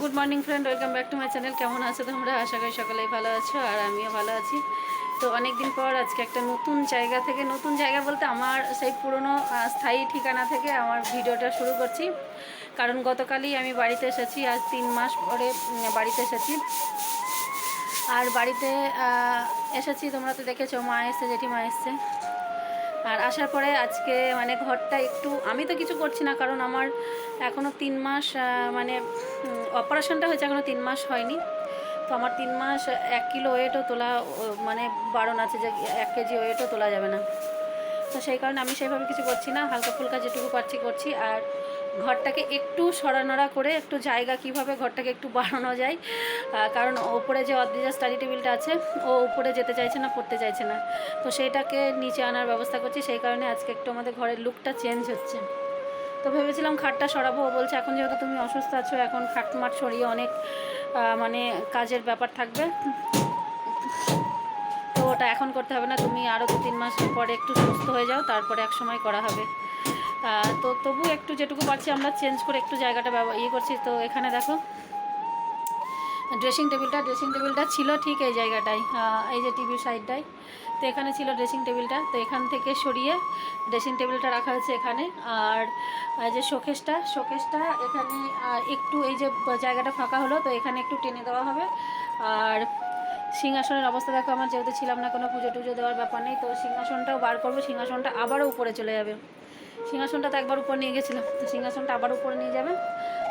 Good morning friend welcome back to my channel কেমন আছো তোমরা? আশা করি সকলেই ভালো আছো আর আমিও ভালো আছি। তো অনেক দিন পর আজকে একটা নতুন জায়গা থেকে, নতুন জায়গা বলতে আমার সেই পুরনো স্থায়ী ঠিকানা থেকে আমার ভিডিওটা শুরু করছি। কারণ গতকালই আমি বাড়িতে এসেছি, আজ তিন মাস পরে বাড়িতে এসেছি। আর বাড়িতে এসেছি, তোমরা তো দেখেছ, মা এসছে, জেঠিমা এসছে। আর আসার পরে আজকে মানে ঘরটা একটু, আমি তো কিছু করছি না, কারণ আমার এখনও তিন মাস মানে অপারেশনটা হয়েছে এখনও তিন মাস হয়নি। তো আমার তিন মাস, এক কিলো ওয়েটও তোলা মানে বারণ আছে যে এক কেজি ওয়েটও তোলা যাবে না। তো সেই কারণে আমি সেইভাবে কিছু করছি না, হালকা ফুলকা যেটুকু পারছি করছি। আর ঘরটাকে একটু সরানড়া করে, একটু জায়গা কীভাবে ঘরটাকে একটু বাড়ানো যায় কারণ ওপরে যে অদ্রিজা স্টাডি টেবিলটা আছে, ও উপরে যেতে চাইছে না, পড়তে চাইছে না। তো সেইটাকে নিচে আনার ব্যবস্থা করছি। সেই কারণে আজকে একটু আমাদের ঘরের লুকটা চেঞ্জ হচ্ছে। তো ভেবেছিলাম খাটটা সরাবো বলছে, এখন যেহেতু তুমি অসুস্থ আছো, এখন খাট মাট সরিয়ে অনেক মানে কাজের ব্যাপার থাকবে। তো ওটা এখন করতে হবে না, তুমি আরও দু তিন মাস পরে একটু সুস্থ হয়ে যাও, তারপরে এক সময় করা হবে। তো তবু একটু যেটুকু পারছি আমরা চেঞ্জ করে একটু জায়গাটা ইয়ে করছি। তো এখানে দেখো ড্রেসিং টেবিলটা ড্রেসিং টেবিলটা ছিল ঠিক এই জায়গাটায় এই যে টিভির সাইডটায় তো এখানে ছিল ড্রেসিং টেবিলটা তো এখান থেকে সরিয়ে ড্রেসিং টেবিলটা রাখা হয়েছে এখানে। আর যে শোকেসটা শোকেসটা এখানে একটু এই যে জায়গাটা ফাঁকা হলো, তো এখানে একটু টেনে দেওয়া হবে। আর সিংহাসনের অবস্থা দেখো, আমার যেহেতু ছিলাম না, কোনো পুজো টুজো দেওয়ার ব্যাপার নেই, তো সিংহাসনটাও বার করব, সিংহাসনটা আবারও উপরে চলে যাবে। সিংহাসনটা তো একবার উপর নিয়ে গেছিলাম, তো সিংহাসনটা আবার উপরে নিয়ে যাবে।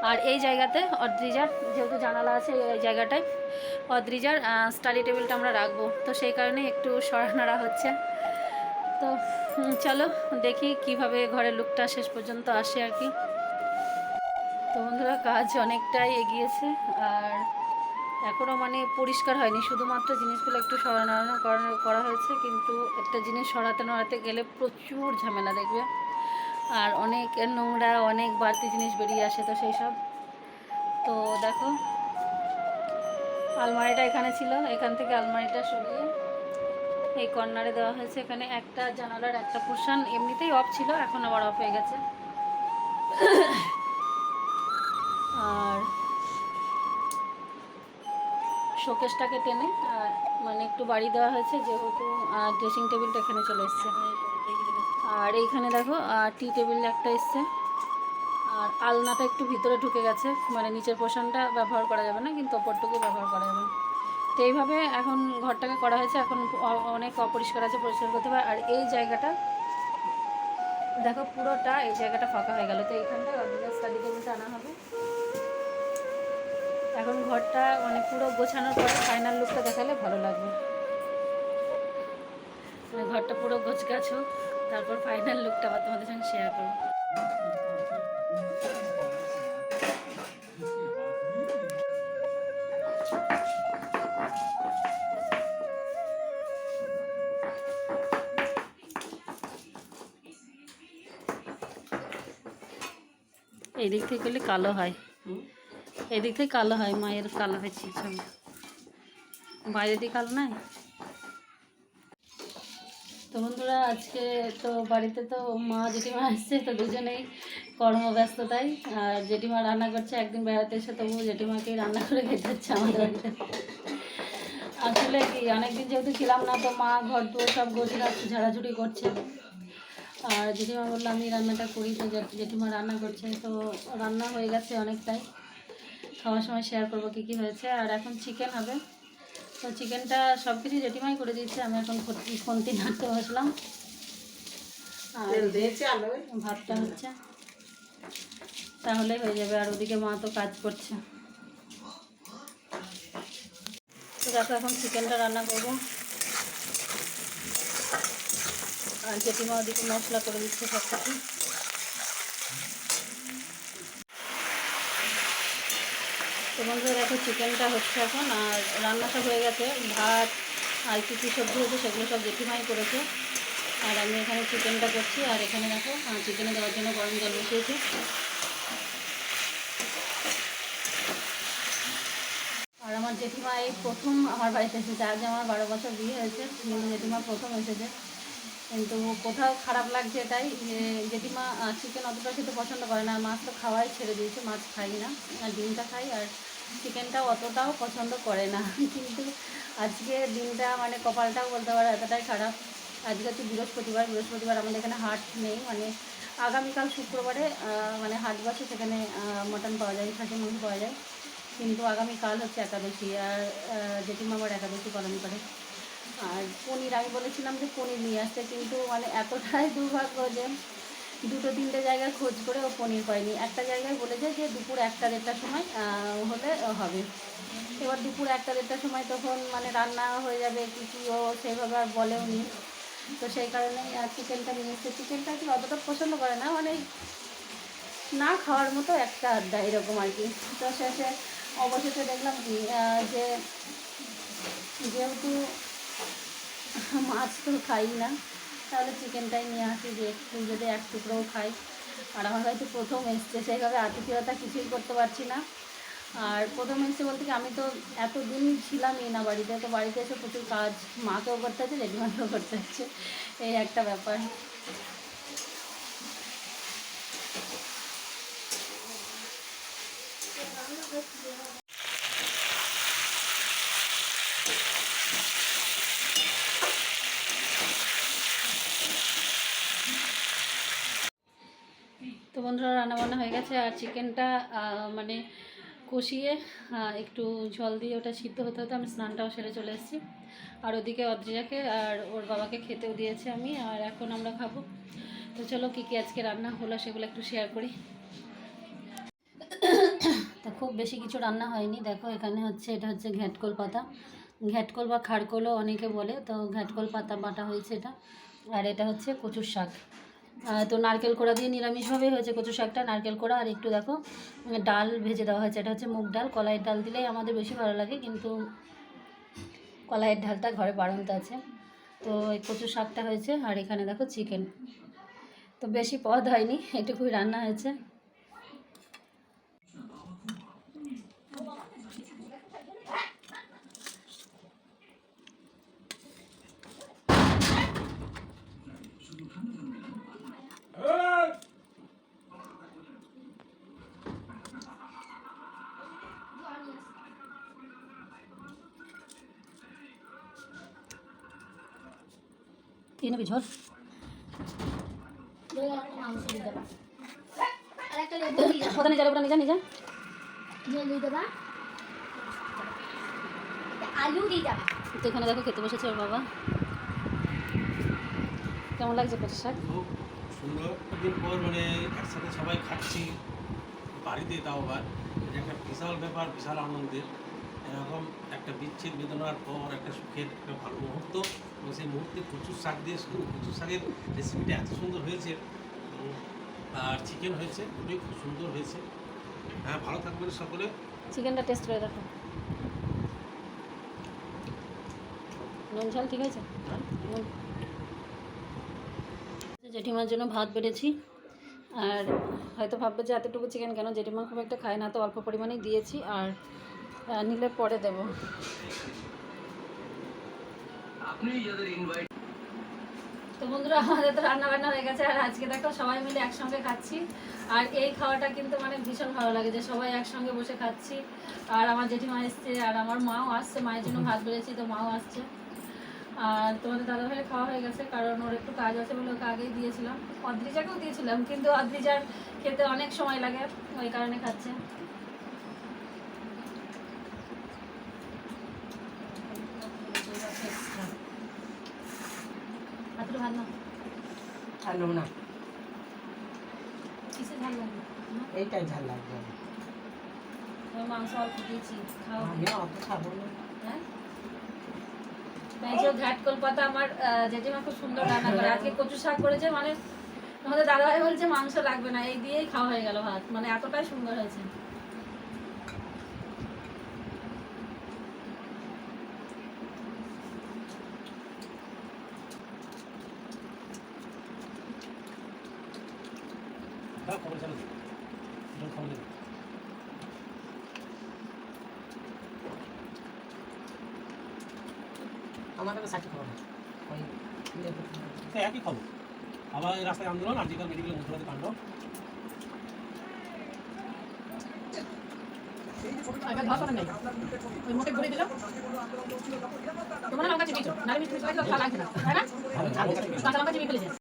আর এই জায়গাতে অদ্রিজার, যেহেতু জানালা আছে এই জায়গাটায়, অদ্রিজার স্টাডি টেবিলটা আমরা রাখব। তো সেই কারণে একটু সরানাড়া হচ্ছে। তো চলো দেখি কীভাবে ঘরের লুকটা শেষ পর্যন্ত আসে আর কি। তো বন্ধুরা, কাজ অনেকটাই এগিয়েছে, আর এখনও মানে পরিষ্কার হয়নি। শুধুমাত্র জিনিসগুলো একটু সরানো করা হয়েছে, কিন্তু একটা জিনিস সরাতে নড়াতে গেলে প্রচুর ঝামেলা, দেখবে? আর অনেক নোংরা, অনেক বাড়তি জিনিস বেরিয়ে আসে তো সেই সব। তো দেখো, আলমারিটা এখানে ছিল। এখান থেকে আলমারিটা সরিয়ে এই কর্নারে দেওয়া হয়েছে। এখানে একটা জানালার একটা পোর্শন, এমনিতেই অফ ছিল, এখন আবার অফ হয়ে গেছে। আর শোকেসটাকে টেনে মানে একটু বাড়ি দেওয়া হয়েছে, যেহেতু ড্রেসিং টেবিলটা এখানে চলে এসছে। আর এইখানে দেখো টি টেবিল একটা এসছে। আর আলনাটা একটু ভিতরে ঢুকে গেছে মানে নিচের পোর্শনটা ব্যবহার করা যাবে না, কিন্তু ওপরটুকু ব্যবহার করা যাবে। তো এইভাবে এখন ঘরটাকে করা হয়েছে, এখন অনেক অপরিষ্কার আছে, পরিষ্কার করতে হবে। আর এই জায়গাটা, দেখো পুরোটা, এই জায়গাটা ফাঁকা হয়ে গেল। তো এইখানটা অরিজিনাল স্টাডি আনা হবে। এখন ঘরটা মানে পুরো গোছানোর পরে ফাইনাল লুকটা দেখালে ভালো লাগবে। মানে ঘরটা পুরো গোছ গাছ হোক। তারপর ফাইনাল লুকটা আবার তোমাদের সঙ্গে শেয়ার করব। এই দিক থেকে করলে কালো হয়। এই দিক থেকে কালো হয়, মায়ের কালো হয়েছে সব বাইরে দিয়ে কালো নয় তো বন্ধুরা, আজকে তো বাড়িতে তো মা জেঠিমা আসছে তো দুজনেই কর্মব্যস্ততায়। আর জেঠিমা রান্না করছে, একদিন বেড়াতে এসে তবু জেঠিমাকেই রান্না করে খেতে হচ্ছে আমাদের বাড়িতে। আসলে কি, অনেকদিন যেহেতু ছিলাম না, তো মা ঘর দুয়ার সব গোছগাছ ঝাড়াঝুড়ি করছে। আর জেঠিমা বলল, আমি রান্নাটা করি। তো জেঠিমা রান্না করছে, তো রান্না হয়ে গেছে অনেকটাই। খাওয়ার সময় শেয়ার করব কী কী হয়েছে। আর এখন চিকেন হবে। তো চিকেনটা সব কিছু জেঠিমাই করে দিচ্ছে আমি এখন খন্তি নাড়তে বসলাম। আর ভাতটা হচ্ছে। তাহলে হয়ে যাবে আর ওদিকে মা তো কাজ করছে। দেখো এখন চিকেনটা রান্না করব। আর জেঠিমা ওদিকে মশলা করে দিচ্ছে সব কিছু তো বন্ধুরা দেখো চিকেনটা হচ্ছে এখন, আর রান্নাটা হয়ে গেছে। ভাত, আর কী কী সবজি হয়েছে সেগুলো সব জেঠিমাই করেছে। আর আমি এখানে চিকেনটা করছি, আর এখানে দেখো চিকেনে দেওয়ার জন্য গরম জল বসিয়েছি। আর আমার জেঠিমা এই প্রথম আমার বাড়িতে এসেছে, আজ আমার বারো বছর বিয়ে হয়েছে, কিন্তু জেঠিমা প্রথম এসেছে। কিন্তু কোথাও খারাপ লাগছে এটাই যে জেঠিমা চিকেন অতটা খেতে পছন্দ করে না, মাছ তো খাওয়াই ছেড়ে দিয়েছে, মাছ খাই না, আর ডিমটা খাই, আর চিকেনটাও অতটাও পছন্দ করে না। কিন্তু আজকে দিনটা মানে কপালটাও বলতে পারো এতটাই খারাপ। আজকে হচ্ছে বৃহস্পতিবার বৃহস্পতিবার আমাদের এখানে হাট নেই। মানে আগামীকাল শুক্রবারে মানে হাট বসে সেখানে মটন পাওয়া যায় খাসি মাংস পাওয়া যায়। কিন্তু আগামীকাল হচ্ছে একাদশী আর আহ, জেঠিমা আবার একাদশী পালন করে। আর পনির আমি বলেছিলাম যে পনির নিয়ে আসতে কিন্তু মানে এতটাই দুর্ভাগ্য যে দুটো তিনটে জায়গায় খোঁজ করে ও পনির পাইনি একটা জায়গায় বলেছে যে দুপুর একটা দেড়টার সময় হলে হবে। এবার দুপুর একটা দেড়টার সময় তখন মানে রান্না হয়ে যাবে, কি কি ও সেভাবে আর বলেও নি তো সেই কারণে চিকেনটা নিয়ে এসছে। চিকেনটা কি অতটা পছন্দ করে না মানে না খাওয়ার মতো একটা আড্ডা এরকম আর কি। তো শেষে অবশেষে দেখলাম কি যে যেহেতু মাছ তো খাই না তাহলে চিকেনটাই নিয়ে আসি যে একটু যদি এক টুকরোও খাই। আর আমার হয়তো প্রথম এসছে, সেইভাবে আতিথেয়তা কিছুই করতে পারছি না। আর প্রথম এসছে বলতে কি, আমি তো এতদিন ছিলামই না বাড়িতে, তো বাড়িতে এসে প্রচুর কাজ মাকেও করতে হচ্ছে জেঠিমাকেও করতে হচ্ছে। এই একটা ব্যাপার। বন্ধুরা রান্নাবান্না হয়ে গেছে আর চিকেনটা মানে কষিয়ে একটু জল দিয়ে ওটা সিদ্ধ হতে হতে আমি স্নানটাও সেরে চলে এসেছি। আর ওদিকে অদ্রিজাকে আর ওর বাবাকে খেতেও দিয়েছি আমি, আর এখন আমরা খাব। তো চলো কী কী আজকে রান্না হলো সেগুলো একটু শেয়ার করি। তা খুব বেশি কিছু রান্না হয়নি। দেখো এখানে হচ্ছে, এটা হচ্ছে ঘ্যাটকল পাতা। ঘ্যাটকল বা খাড়কলও অনেকে বলে, তো ঘ্যাটকল পাতা বাটা হয়েছে এটা। আর এটা হচ্ছে কচুর শাক। তো নারকেল কোড়া দিয়ে নিরামিষভাবেই হয়েছে কচু শাকটা, নারকেল কোড়া আর একটু দেখো, ডাল ভেজে দেওয়া হয়েছে, এটা হচ্ছে মুগ ডাল, কলাইয়ের ডাল দিলেই আমাদের বেশি ভালো লাগে, কিন্তু কলাইয়ের ডালটা ঘরে বাড়ন্ত আছে। তো এই কচু শাকটা হয়েছে, আর এখানে দেখো চিকেন তো বেশি পদ হয়নি, এটুকুই রান্না হয়েছে। কি নেবি ঝোল? নিয়ে যাবে ওটা আলু দিয়ে দেবা। তো এখানে দেখো খেতে বসেছে ওর বাবা। কেমন লাগছে শাক? সুন্দর। দিন পর মানে একসাথে সবাই খাচ্ছি। বাড়িতে তাও আবার। এটা একটা বিশাল ব্যাপার বিশাল আনন্দের। এরকম একটা বিচ্ছেদ বেদনার পর একটা সুখের একটা ভালো মুহূর্ত। এবং সেই মুহূর্তে প্রচুর শাক দিয়ে শুরু প্রচুর শাকের রেসিপিটা এত সুন্দর হয়েছে। আর চিকেন হয়েছে খুবই খুব সুন্দর হয়েছে। হ্যাঁ ভালো থাকবেন সকলে। চিকেনটা টেস্ট করে দেখো। নুন ঝাল ঠিক আছে? জেঠিমার জন্য ভাত বেড়েছি। আর হয়তো ভাববে যে এতটুকু চিকেন কেন? জেঠিমা খুব একটা খায় না তো অল্প পরিমাণেই দিয়েছি। আর নিলে পরে দেবো। তো বন্ধুরা আমাদের তো রান্না বান্না হয়ে গেছে আর আজকে দেখো সবাই মিলে একসঙ্গে খাচ্ছি। আর এই খাওয়াটা কিন্তু মানে ভীষণ ভালো লাগে যে সবাই একসঙ্গে বসে খাচ্ছি। আর আমার জেঠিমা এসছে আর আমার মাও আসছে মায়ের জন্য ভাত বেড়েছি তো মাও আসছে। আর তোমাদের দাদা ভাইয়ের খাওয়া হয়ে গেছে কারণ ওর একটু কাজ আছে বলে ওকে আগেই দিয়েছিলাম। অদ্রিজাকেও দিয়েছিলাম কিন্তু অদ্রিজার খেতে অনেক সময় লাগে ওই কারণে খাচ্ছে হাতুড়ে ভাত না না। কিসে ঝাল লাগে এইটাই ঝাল লাগবে। মাংস অল্প দিয়েছি খাও। আমি অত খাব না। হ্যাঁ? ঘাট কলপাতা আমার খুব সুন্দর রান্না করে। আজকে কচু শাক করেছে মানে আমাদের দাদাভাই বলছে মাংস লাগবে না এই দিয়েই খাওয়া হয়ে গেল ভাত। মানে এতটাই সুন্দর হয়েছে। খবর জানো জল খবর আমার কাছে ষাট খাব না। ওই লেবু খাব। তো একই খবর। আবার রাস্তায় আন্দোলন আর্টিকাল মেডিকেল মধ্যবর্তী কাণ্ড। নেই ওই ঘুরে দিলাম। তোমার লঙ্কা চিবিয়েছো নাহলে মিষ্টি মিষ্টি লাগছে না। তাই না? কাঁচা লঙ্কা চিবিয়ে ফেলেছে।